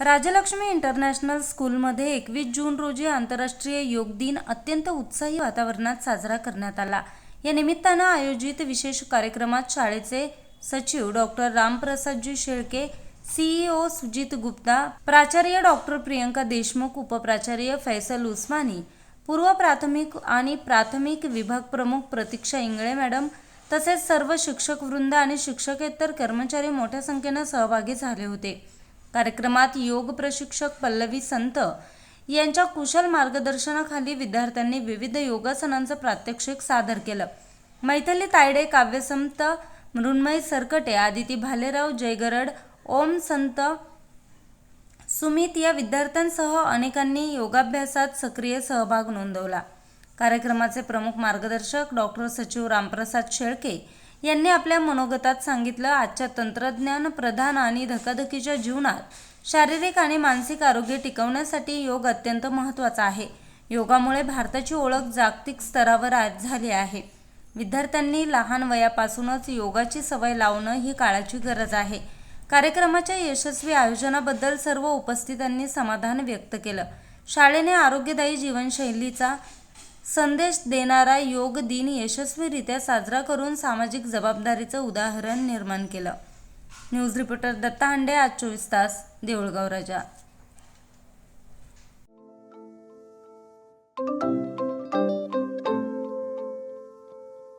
Rajlakshmi international स्कूलमध्ये एकवीस जून रोजी आंतरराष्ट्रीय योग दिन अत्यंत उत्साही वातावरणात साजरा करण्यात आला. या निमित्तानं आयोजित विशेष कार्यक्रमात शाळेचे सचिव डॉक्टर रामप्रसादजी शेळके सीईओ सुजित गुप्ता प्राचार्य डॉक्टर प्रियंका देशमुख उपप्राचार्य फैसल उस्मानी पूर्व प्राथमिक आणि प्राथमिक विभाग प्रमुख प्रतीक्षा इंगळे मॅडम तसेच सर्व शिक्षक वृंद आणि शिक्षकेतर कर्मचारी मोठ्या संख्येनं सहभागी झाले होते. कार्यक्रमात योग प्रशिक्षक पल्लवी संत यांच्या कुशल मार्गदर्शनाखाली विद्यार्थ्यांनी विविध योगासनांचं प्रात्यक्षिक सादर केलं. मैथिली तायडे काव्यसंत मृण्मय सरकटे आदिती भालेराव जयगरड ओम संत सुमित या विद्यार्थ्यांसह अनेकांनी योगाभ्यासात सक्रिय सहभाग नोंदवला. कार्यक्रमाचे प्रमुख मार्गदर्शक डॉक्टर सचिव रामप्रसाद शेळके यांनी आपल्या मनोगतात सांगितलं आजच्या तंत्रज्ञान प्रधान आणि धकाधकीच्या जीवनात शारीरिक आणि मानसिक आरोग्य टिकवण्यासाठी योग अत्यंत महत्त्वाचा आहे. योगामुळे भारताची ओळख जागतिक स्तरावर आज झाली आहे. विद्यार्थ्यांनी लहान वयापासूनच योगाची सवय लावणं ही काळाची गरज आहे. कार्यक्रमाच्या यशस्वी आयोजनाबद्दल सर्व उपस्थितांनी समाधान व्यक्त केलं. शाळेने आरोग्यदायी जीवनशैलीचा संदेश देणारा योग दिन यशस्वीरित्या साजरा करून सामाजिक जबाबदारीचं उदाहरण निर्माण केलं. न्यूज रिपोर्टर दत्ता हांडे आज चोवीस तास देऊळगाव राजा.